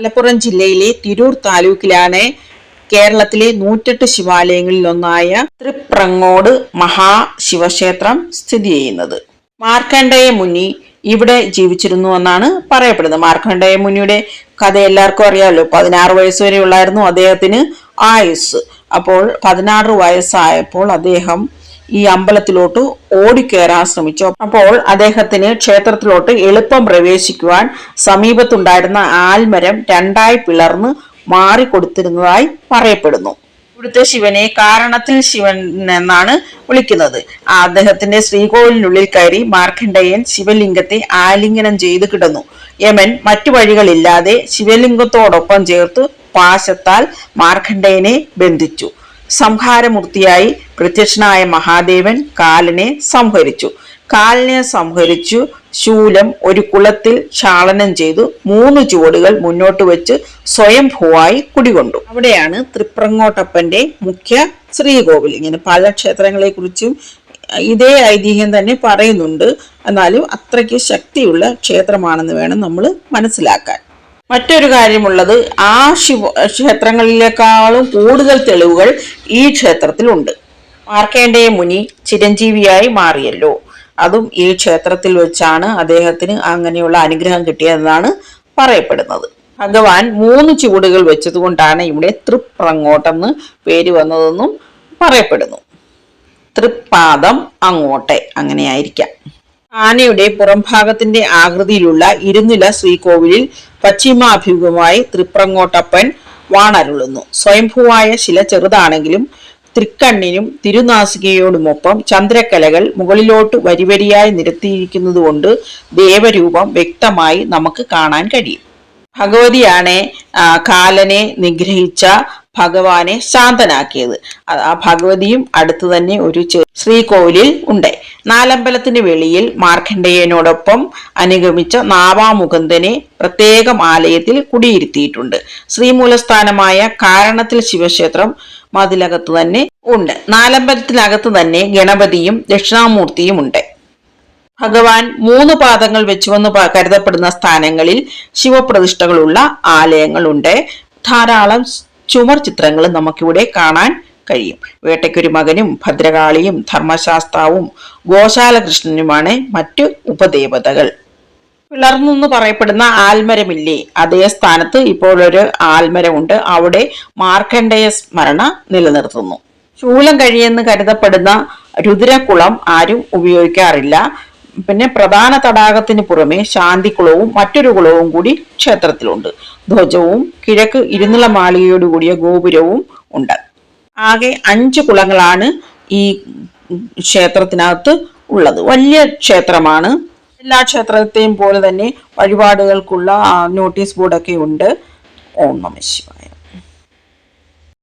മലപ്പുറം ജില്ലയിലെ തിരൂർ താലൂക്കിലാണ് കേരളത്തിലെ നൂറ്റെട്ട് ശിവാലയങ്ങളിൽ ഒന്നായ തൃപ്രങ്ങോട് മഹാശിവക്ഷേത്രം സ്ഥിതി ചെയ്യുന്നത്. മാർക്കണ്ഡേയ മുനി ഇവിടെ ജീവിച്ചിരുന്നു എന്നാണ് പറയപ്പെടുന്നത്. മാർക്കണ്ഡേയ മുനിയുടെ കഥ എല്ലാവർക്കും അറിയാമല്ലോ. പതിനാറ് വയസ്സ് വരെ ഉള്ളായിരുന്നു അദ്ദേഹത്തിന് ആയുസ് അപ്പോൾ പതിനാറ് വയസ്സായപ്പോൾ അദ്ദേഹം ഈ അമ്പലത്തിലോട്ട് ഓടിക്കയറാൻ ശ്രമിച്ചു. അപ്പോൾ അദ്ദേഹത്തിന് ക്ഷേത്രത്തിലോട്ട് എളുപ്പം പ്രവേശിക്കുവാൻ സമീപത്തുണ്ടായിരുന്ന ആൽമരം രണ്ടായി പിളർന്ന് മാറിക്കൊടുത്തിരുന്നതായി പറയപ്പെടുന്നു. ഇവിടുത്തെ ശിവനെ കാരണത്തിൽ ശിവൻ എന്നാണ് വിളിക്കുന്നത്. അദ്ദേഹത്തിന്റെ ശ്രീകോവിലിനുള്ളിൽ കയറി മാർക്കണ്ഡേയൻ ശിവലിംഗത്തെ ആലിംഗനം ചെയ്ത് കിടന്നു. യമൻ മറ്റു വഴികളില്ലാതെ ശിവലിംഗത്തോടൊപ്പം ചേർത്ത് പാശത്താൽ മാർക്കണ്ഡേയനെ ബന്ധിച്ചു. സംഹാരമൂർത്തിയായി പ്രത്യക്ഷനായ മഹാദേവൻ കാലനെ സംഹരിച്ചു. കാലിനെ സംഹരിച്ചു ശൂലം ഒരു കുളത്തിൽ ക്ഷാളനം ചെയ്തു മൂന്ന് ചുവടുകൾ മുന്നോട്ട് വെച്ച് സ്വയംഭൂവായി കുടികൊണ്ടു. അവിടെയാണ് തൃപ്രങ്ങോട്ടപ്പന്റെ മുഖ്യ ശ്രീകോവിൽ. ഇങ്ങനെ പല ക്ഷേത്രങ്ങളെ കുറിച്ചും ഇതേ ഐതിഹ്യം തന്നെ പറയുന്നുണ്ട്. എന്നാലും അത്രയ്ക്ക് ശക്തിയുള്ള ക്ഷേത്രമാണെന്ന് വേണം നമ്മൾ മനസ്സിലാക്കാൻ. മറ്റൊരു കാര്യമുള്ളത് ആ ശിവ ക്ഷേത്രങ്ങളിലേക്കാളും കൂടുതൽ തെളിവുകൾ ഈ ക്ഷേത്രത്തിലുണ്ട്. മാർക്കേണ്ടയ മുനി ചിരഞ്ജീവിയായി മാറിയല്ലോ. അതും ഈ ക്ഷേത്രത്തിൽ വെച്ചാണ് അദ്ദേഹത്തിന് അങ്ങനെയുള്ള അനുഗ്രഹം കിട്ടിയതെന്നാണ് പറയപ്പെടുന്നത്. ഭഗവാൻ മൂന്ന് ചുവടുകൾ വെച്ചതുകൊണ്ടാണ് ഇവിടെ തൃപ്രങ്ങോട്ടെന്ന് പേര് വന്നതെന്നും പറയപ്പെടുന്നു. തൃപ്പാദം അങ്ങോട്ടെ അങ്ങനെയായിരിക്കാം. ആനയുടെ പുറംഭാഗത്തിന്റെ ആകൃതിയിലുള്ള ഇരുനില ശ്രീകോവിലിൽ പശ്ചിമാഭിമുഖമായി തൃപ്രങ്ങോട്ടപ്പൻ വാണരുളുന്നു. സ്വയംഭൂവായ ശില ചെറുതാണെങ്കിലും തൃക്കണ്ണിനും തിരുനാസികയോടുമൊപ്പം ചന്ദ്രക്കലകൾ മുകളിലോട്ട് വരിവരിയായി നിരത്തിയിരിക്കുന്നത് കൊണ്ട് ദേവരൂപം വ്യക്തമായി നമുക്ക് കാണാൻ കഴിയും. ഭഗവതിയാണ് കാലനെ നിഗ്രഹിച്ച ഭഗവാനെ ശാന്തനാക്കിയത്. ആ- ഭഗവതിയും അടുത്തു തന്നെ ഒരു ശ്രീകോവിലിൽ ഉണ്ട്. നാലമ്പലത്തിന് വെളിയിൽ മാർക്കണ്ഡേയനോടൊപ്പം അനുഗമിച്ച നാവാമുകുന്ദനെ പ്രത്യേകം ആലയത്തിൽ കുടിയിരുത്തിയിട്ടുണ്ട്. ശ്രീമൂലസ്ഥാനമായ കാരണത്തിൽ ശിവക്ഷേത്രം മതിലകത്ത് തന്നെ ഉണ്ട്. നാലമ്പലത്തിനകത്ത് തന്നെ ഗണപതിയും ദക്ഷിണാമൂർത്തിയും ഉണ്ട്. ഭഗവാൻ മൂന്ന് പാദങ്ങൾ വെച്ചുവെന്ന് കരുതപ്പെടുന്ന സ്ഥാനങ്ങളിൽ ശിവപ്രതിഷ്ഠകളുള്ള ആലയങ്ങളുണ്ട് ധാരാളം ചുമർ ചിത്രങ്ങൾ നമുക്കിവിടെ കാണാൻ കഴിയും. വേട്ടയ്ക്കൊരു മകനും ഭദ്രകാളിയും ധർമ്മശാസ്താവും ഗോശാലകൃഷ്ണനുമാണ് മറ്റു ഉപദേവതകൾ. പിളർന്നെന്ന് പറയപ്പെടുന്ന ആൽമരമില്ലേ? അതേ സ്ഥാനത്ത് ഇപ്പോഴൊരു ആൽമരമുണ്ട്. അവിടെ മാർക്കണ്ഡേയ സ്മരണ നിലനിർത്തുന്നു. ശൂലം കഴിയെന്ന് കരുതപ്പെടുന്ന രുദ്രകുളം ആരും ഉപയോഗിക്കാറില്ല. പിന്നെ പ്രധാന തടാകത്തിന് പുറമെ ശാന്തികുളവും മറ്റൊരു കുളവും കൂടി ക്ഷേത്രത്തിലുണ്ട്. ധ്വജവും കിഴക്ക് ഇരുന്നുള്ള മാളികയോടുകൂടിയ ഗോപുരവും ഉണ്ട്. ആകെ അഞ്ച് കുളങ്ങളാണ് ഈ ക്ഷേത്രത്തിനകത്ത് ഉള്ളത്. വലിയ ക്ഷേത്രമാണ്. എല്ലാ ക്ഷേത്രത്തെയും പോലെ തന്നെ വഴിപാടുകൾക്കുള്ള നോട്ടീസ് ബോർഡൊക്കെ ഉണ്ട്. ഓം നമ